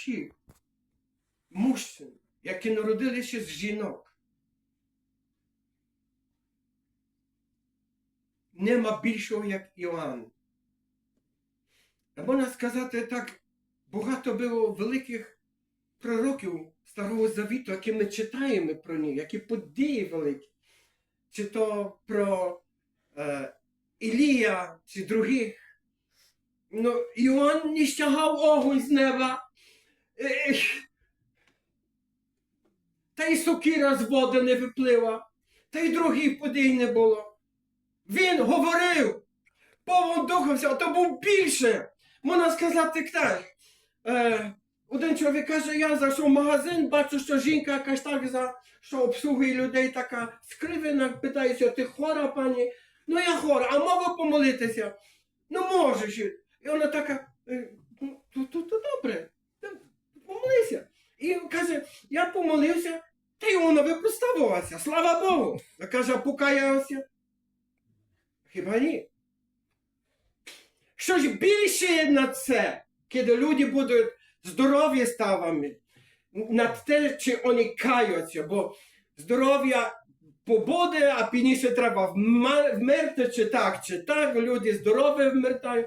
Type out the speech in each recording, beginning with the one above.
душі мужчин, які народилися з жінок. Нема більшого, як Іоанн. Можна сказати так, багато було великих пророків Старого Завіту, які ми читаємо про них, які події великі. Чи то про е, Ілія, чи других. Ну, Іоанн не стягав огонь з неба. Та й сокира з води не виплива, та й других подій не було. Він говорив, повон а то був більше. Можна сказати так. Е, один чоловік каже, я зайшов в магазин, бачу, що жінка якась так за що обслугує людей така скривена, питається, ти хора, пані? Ну я хора, а можу помолитися? Ну можеш. І вона така, «Е, ну, то, то, то добре, та помолися. І каже, я помолився, та й вона випроставилася, слава Богу. А каже, покаявся. Хіба ні? Що ж більше є на це, коли люди будуть здорові ставами, над те, чи вони каються, бо здоров'я побуде, а пізніше треба вмерти, чи так, чи так, люди здорові вмертають,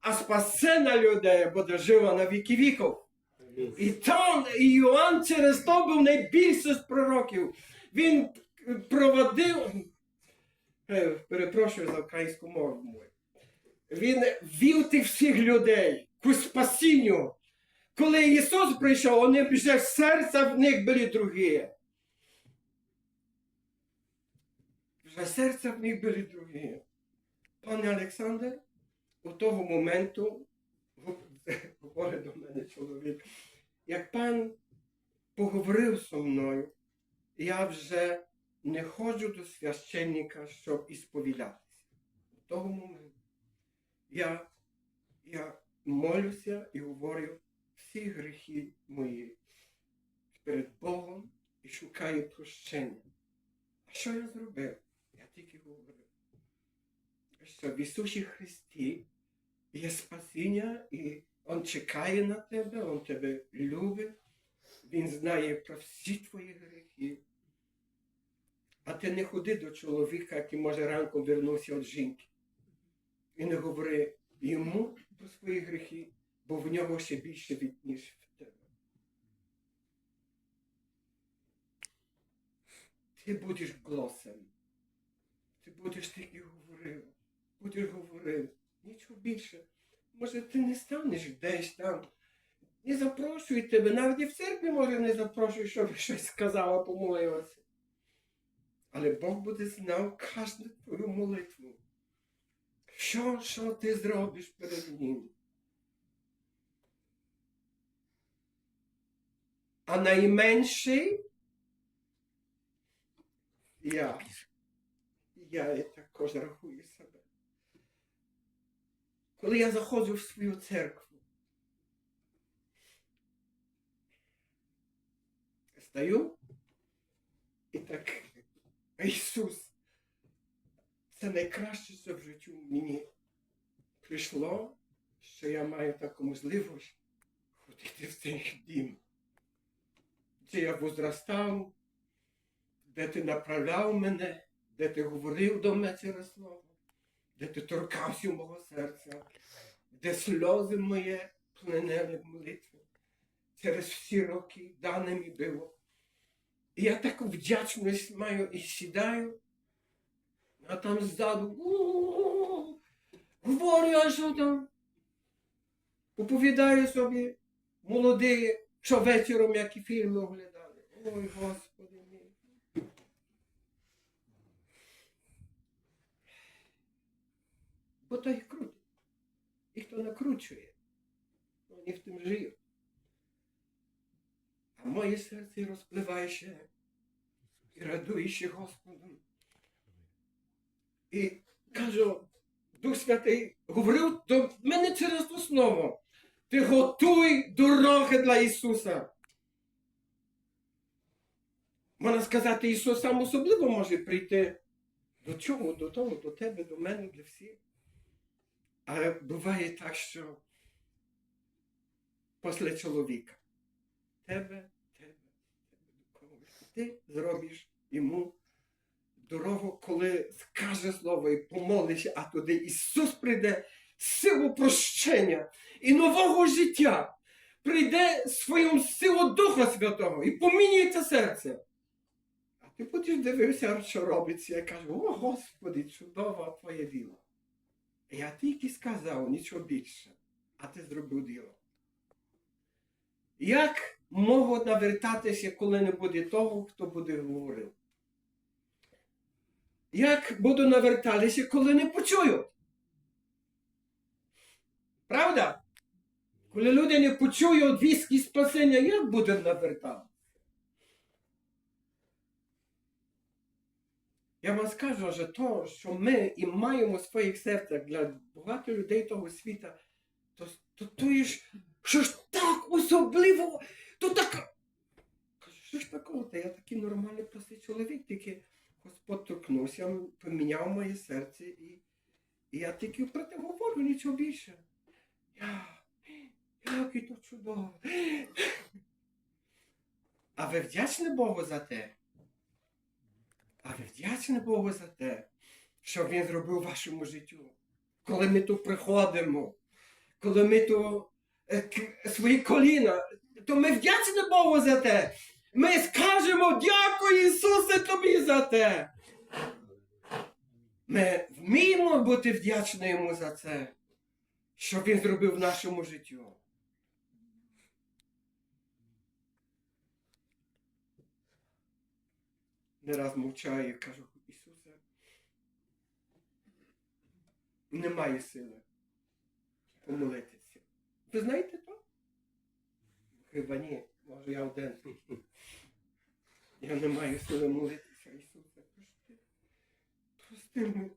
а спасена людей буде жива на віки віків. І там і Іоанн через то був найбільший з пророків. Він проводив, е, перепрошую за українську мову. Він вів тих всіх людей к спасінню. Коли Ісус прийшов, вони вже серця в них були другі. Вже серця в них були другі. Пане Олександр, у того моменту, говорить до мене чоловік, як пан поговорив зі мною, я вже не ходжу до священника, щоб ісповідатися. У того моменту я, я молюся і говорю всі гріхи мої перед Богом і шукаю прощення. А що я зробив? Я тільки говорив, що в Ісусі Христі є спасіння, і Він чекає на тебе, Він тебе любить, Він знає про всі твої гріхи. А ти не ходи до чоловіка, який може ранком вернувся від жінки. І не говори йому про свої гріхи, бо в нього ще більше від, ніж в тебе. Ти будеш голосом. Ти будеш тільки говорив. Будеш говорив. Нічого більше. Може, ти не станеш десь там. Не запрошує тебе, навіть і в церкві, може, не запрошує, щоб щось сказала, помолилася. Але Бог буде знав кожну твою молитву. Що, що ти зробиш перед Ним? А найменший я. Я також рахую себе. Коли я заходжу в свою церкву, стою і так Ісус, це найкраще, що в житті мені прийшло, що я маю таку можливість ходити в цей дім, де я возрастав, де ти направляв мене, де ти говорив до мене через слово, де ти торкався мого серця, де сльози моє плинели в молитві через всі роки даними було. І я таку вдячність маю і сідаю, а там ззаду «У-у-у-у». говорю, а там? Оповідаю собі молоді, що вечором які фільми оглядали. Ой, Господи мій. Їх крутить. І хто накручує, вони в тим живуть. А моє серце розпливає ще і радує ще Господом. І кажу, Дух Святий говорив до мене через основу. Ти готуй дороги для Ісуса. Можна сказати, Ісус сам особливо може прийти до чого, до того, до тебе, до мене, для всіх. А буває так, що після чоловіка. тебе, тебе, тебе. Ти зробиш йому дорогу, коли скаже слово і помолишся, а туди Ісус прийде силу прощення і нового життя. Прийде своїм силу Духа Святого і помінюється серце. А ти будеш дивитися, що робиться, і кажеш, о Господи, чудове твоє діло. Я тільки сказав нічого більше, а ти зробив діло. Як можуть навертатися, коли не буде того, хто буде говорив? Як буду навертатися, коли не почують? Правда? Коли люди не почують віскі спасення, як буде навертатися? Я вам скажу, що то, що ми і маємо в своїх серцях для багато людей того світу, то, то, то є ж, що ж так особливо, то так. Кажу, що ж такого? Та я такий нормальний простий чоловік, тільки Господь торкнувся, поміняв моє серце, і, і я тільки про те говорю, нічого більше. Я, який то чудово. А ви вдячні Богу за те? А ви вдячні Богу за те, що Він зробив вашому життю. Коли ми тут приходимо, коли ми тут е, свої коліна, то ми вдячні Богу за те. Ми скажемо дякую Ісусе тобі за те. Ми вміємо бути вдячні йому за це, що Він зробив в нашому життю. Не раз мовчаю і кажу, Ісусе, немає сили помолитися. Ви знаєте то? Хіба ні, може я один. Я не маю сили молитися, Ісусе, прости. Прости мене,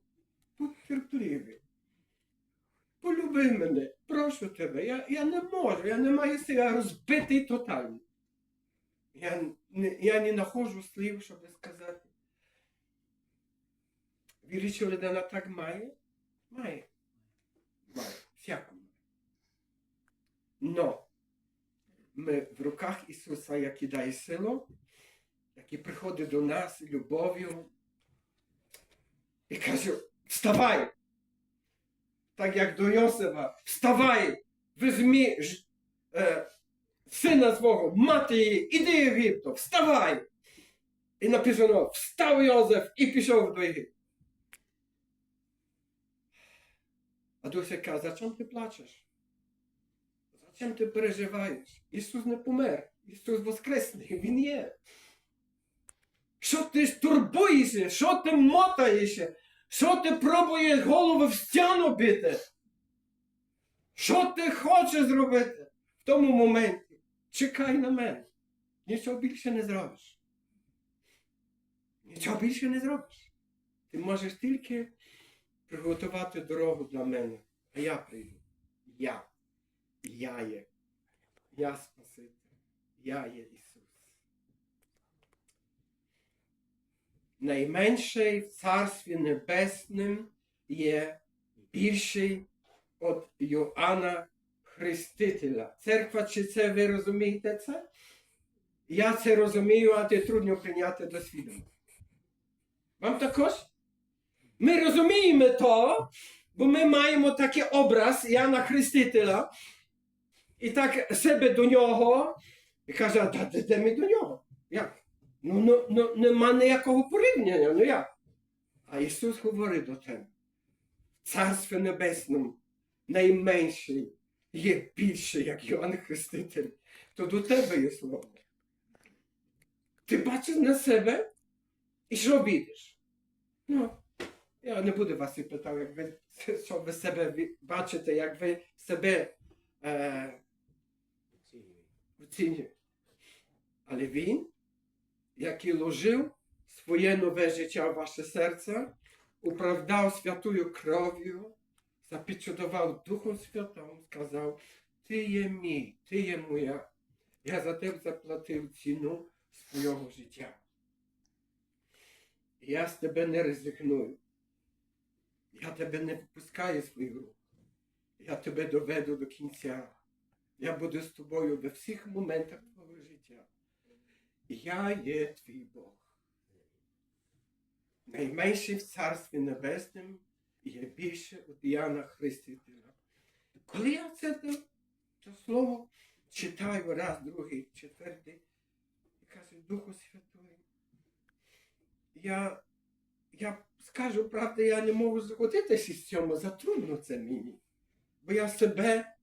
будь терпливий. Полюби мене, прошу тебе. Я, я не можу, я не маю сили, я розбитий тотально. Я я не знаходжу слів, щоб сказати. Вірить, людина так має? Має. Має. Всяку має. Но ми в руках Ісуса, який дає силу, який приходить до нас любов'ю і каже, вставай! Так як до Йосифа, вставай, візьми е, сина свого, мати її, іди в Єгипто, вставай! І написано, встав Йозеф і пішов до Єгипту. А Дуся каже, за чим ти плачеш? Зачем ти переживаєш? Ісус не помер. Ісус воскресний, Він є. Що ти турбуєшся? Що ти мотаєшся? Що ти пробуєш голову в стіну бити? Що ти хочеш зробити в тому моменті? Чекай на мене. Нічого більше не зробиш. Нічого більше не зробиш. Ти можеш тільки приготувати дорогу для мене. А я прийду. Я. Я є. Я Спаситель. Я є Ісус. Найменший в Царстві Небесним є більший від Йоанна Хрестителя. Церква, чи це ви розумієте це? Я це розумію, а це трудно прийняти до свідома. Вам також? Ми розуміємо то, бо ми маємо такий образ Яна Хрестителя, і так себе до нього, і каже, а де, ми до нього? Як? Ну, ну, ну нема ніякого порівняння, ну як? А Ісус говорить до тебе. В Царстві Небесному найменший є більше, як Йоанн Хреститель, то до тебе є слово. Ти бачиш на себе і що бачиш? Ну, я не буду вас і питав, як ви, що ви себе бачите, як ви себе е, оцінюєте. Але він, який ложив своє нове життя в ваше серце, управдав святою кров'ю, запечатував Духом Святим, сказав, ти є мій, ти є моя. Я за тебе заплатив ціну свого життя. Я з тебе не ризикную. Я тебе не випускаю з своїх рук. Я тебе доведу до кінця. Я буду з тобою во всіх моментах твого життя. Я є твій Бог. Найменший в Царстві Є більше від Іоанна Хрестителя. Коли я це, це слово читаю раз, другий, четвертий, і кажу, Духу Святий, я, я скажу правду, я не можу згодитися з цьому, затрудно це мені. Бо я себе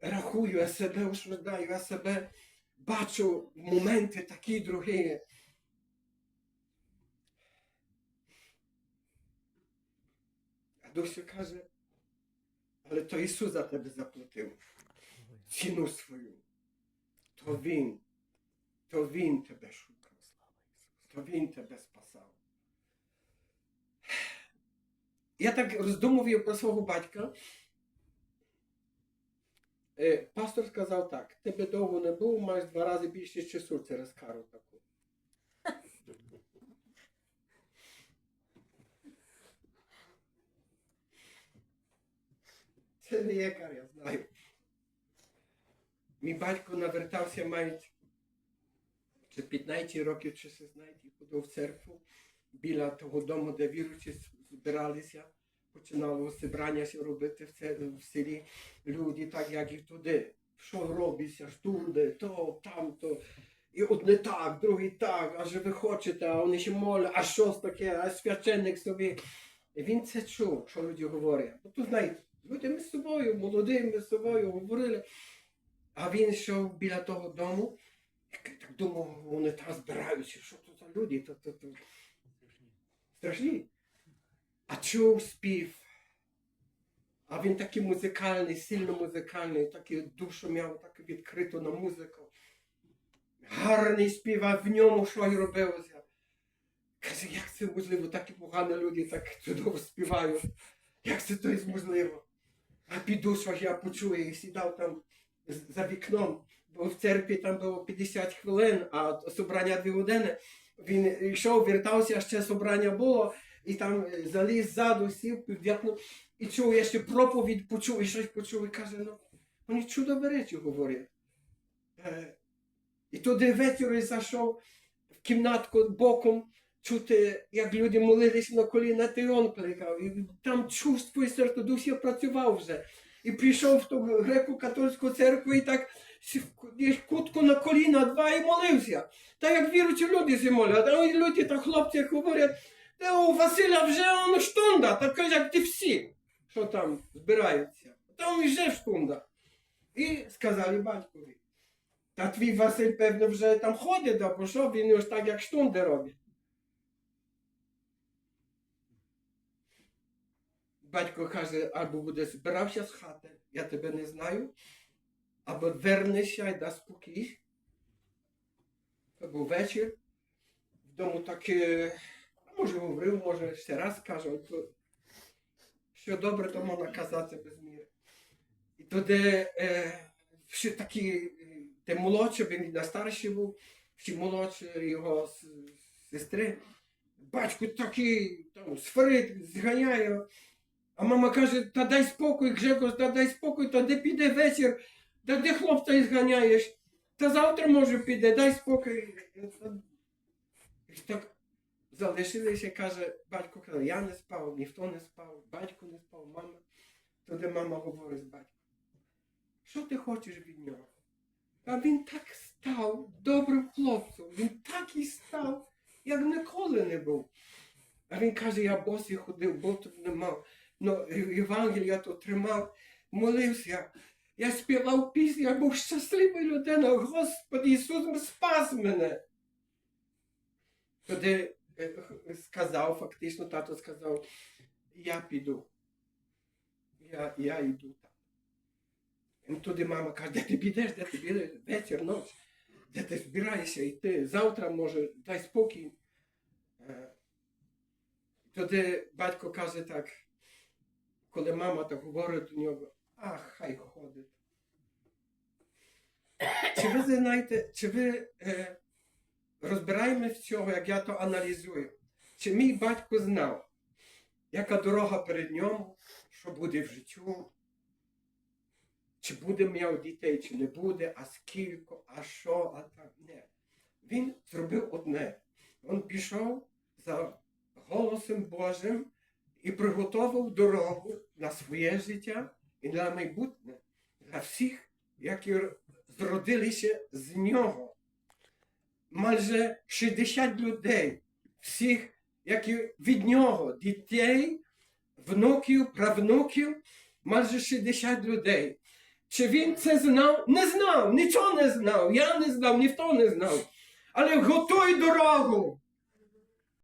рахую, я себе осуждаю, я себе бачу моменти такі другі. Святий каже, але то Ісус за тебе заплатив ціну свою. То Він, то Він тебе шукав, то Він тебе спасав. Я так роздумував про свого батька. Е, Пастор сказав так: тебе довго не було, маєш два рази більше часу через кару таку. Це не є кар, я знаю. Мій батько навертався мають чи 15 років, чи 16, ходив в церкву біля того дому, де віруючі збиралися, починало зібрання робити в, селі люди, так як і туди. Що робиться, штунди, то, там, то. І одне так, другий так, а же ви хочете, а вони ще моля, а що ж таке, а священник собі. І він це чув, що люди говорять. Ну, то знаєте, люди між собою, молодими між собою говорили. А він йшов біля того дому, і так думав, вони там збираються, що то за люди, то, то, то. страшні. А чув спів. А він такий музикальний, сильно музикальний, такий душу мав так відкриту на музику. Гарний спів, а в ньому що й робилося. Каже, як це можливо, такі погані люди так чудово співають. Як це то можливо? А ж я почую, і сідав там за вікном, бо в церкві там було 50 хвилин, а собрання 2 години. Він йшов, вертався, ще собрання було, і там заліз ззаду, сів під вікно, і чув, я ще проповідь почув, і щось почув, і каже, ну, вони чудові речі говорять. Е, і туди ввечері зайшов в кімнатку боком, чути, як люди молились на коліна, ти он кликав. І там чувство і серце душі працював вже. І прийшов в ту греко-католицьку церкву і так кутку на коліна два і молився. Та як віруючі люди зі молять, а люди та хлопці говорять, та у Василя вже он штунда, так як ти всі, що там збираються. Там вже штунда. І сказали батькові. Та твій Василь, певно, вже там ходить, або що, він ж так, як штунди робить. Батько каже, або буде збирався з хати, я тебе не знаю, або вернешся і дасть спокій. Це був вечір. Вдома таки, може говорив, може ще раз каже, то, що добре, то можна казати без міри. І туди е, всі такі, е, те молодші, він на старший був, всі молодші його сестри. Батько такий там сферить, зганяє. А мама каже, та дай спокій, Гжегош, та дай спокій, та де піде вечір, та де хлопця зганяєш, та завтра може піде, дай спокій. І так залишилися, каже, батько каже, я не спав, ніхто не спав, батько не спав, мама. Тоді мама говорить з батьком, що ти хочеш від нього? А він так став добрим хлопцем, він так і став, як ніколи не був. А він каже, я босий ходив, ботів не мав. Ну, Євангелія то тримав, молився. Я співав пісню, я був щасливий людина. Господи Ісус спас мене. Тоді е, сказав, фактично, тато сказав, я піду. Я, я йду там. Туди мама каже, де ти підеш, де ти підеш, вечір, ніч, де ти збираєшся йти, завтра може, дай спокій. Е, Тоді батько каже так, коли мама так говорить до нього, ах, хай ходить. Чи ви знаєте, чи ви е, розбираємось в цього, як я то аналізую? Чи мій батько знав, яка дорога перед ньому, що буде в життю? Чи буде мав дітей, чи не буде, а скільки, а що, а так. Не. він зробив одне. Він пішов за голосом Божим і приготував дорогу на своє життя і на майбутнє для всіх, які зродилися з нього. Майже 60 людей, всіх, які від нього, дітей, внуків, правнуків, майже 60 людей. Чи він це знав? Не знав, нічого не знав. Я не знав, ніхто не знав. Але готуй дорогу.